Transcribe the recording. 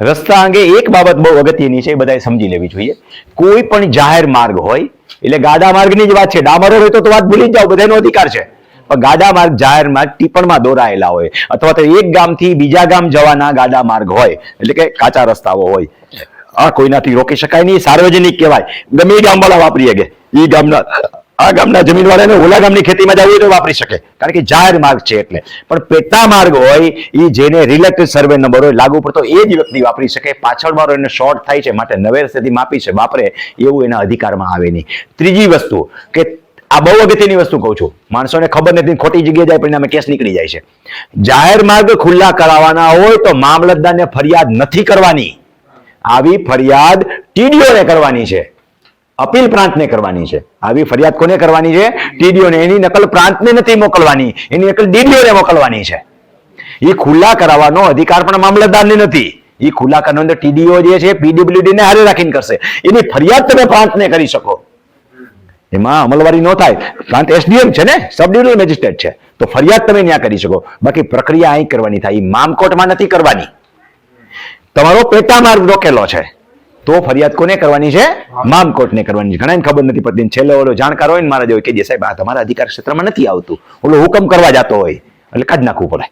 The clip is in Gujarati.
રસ્તા અંગે એક બાબત બહુ અગત્યની છે એ બધાએ સમજી લેવી જોઈએ. કોઈ પણ જાહેર માર્ગ હોય, એટલે ગાડા માર્ગની જ વાત છે. ડામર હોય તો વાત ભૂલી જાઓ, બધાનો અધિકાર છે. પણ ગાડા માર્ગ જાહેર માર્ગ ટીપણમાં દોરાયેલા હોય, અથવા તો એક ગામથી બીજા ગામ જવાના ગાડા માર્ગ હોય, એટલે કે કાચા રસ્તાઓ હોય. આ કોઈનાથી રોકી શકાય નહીં, સાર્વજનિક કહેવાય. ગમે ગામવાળા વાપરી શકે. એ ગામના આ ગામના જમીનવાળાને ઓલા ગામની ખેતીમાં જવું હોય તો વાપરી શકે. કારણ કે જાહેર માર્ગ છે એટલે. પણ પેટા માર્ગ હોય એ જેને રિલેક્ટેડ સર્વે નંબર હોય, લાગુ પડતો એ જ વ્યક્તિ વાપરી શકે. પાછળ મારો એને શોર્ટ થાય છે, માટે નવેર સ્થિતિ માપી છે, વાપરે એવું એના અધિકારમાં આવે નહીં. ત્રીજી વસ્તુ કે આ બહુ અગત્યની વસ્તુ કહું છું. માણસોને ખબર નથી ખોટી જગ્યાએ જાય પરિણામે કેસ નીકળી જાય છે. જાહેર માર્ગ ખુલ્લા કરાવવાના હોય તો મામલતદારને ફરિયાદ નથી કરવાની. આવી ફરિયાદ ટીડીઓને કરવાની છે. અપીલ પ્રાંતને કરવાની છે. આવી ફરિયાદ કોને કરવાની છે? ટીડીઓને. એની નકલ પ્રાંતને નથી મોકલવાની. એની નકલ ડીડીઓને મોકલવાની છે. એ ખુલ્લા કરાવવાનો અધિકાર પણ મામલતદારને નથી. એ ખુલ્લા કરવાનો અંદર ટીડીઓ જે છે, પીડબ્લ્યુડીને હારે રાખીને કરશે. એની ફરિયાદ તમે પ્રાંતને કરી શકો. એમાં અમલવારી ન થાય. પ્રાંત એસડીએમ છે ને? સબ ડિવિઝનલ મેજિસ્ટ્રેટ છે. તો ફરિયાદ તમે ત્યાં કરી શકો. બાકી પ્રક્રિયા અહીં કરવાની થાય. એ મામકોટમાં નથી કરવાની. તમારો પેટા માર્ગ રોકેલો છે. તો ફરિયાદ કોને કરવાની છે? મામ કોર્ટને કરવાની છે. ઘણા ખબર નથી પડતી છેલ્લે ઓલો જાણકાર હોય ને મારા જેવો કે જે સાહેબ આ તમારા અધિકાર ક્ષેત્રમાં નથી આવતું. ઓલો હુકમ કરવા જતો હોય. એટલે કાઢ નાખવું પડે.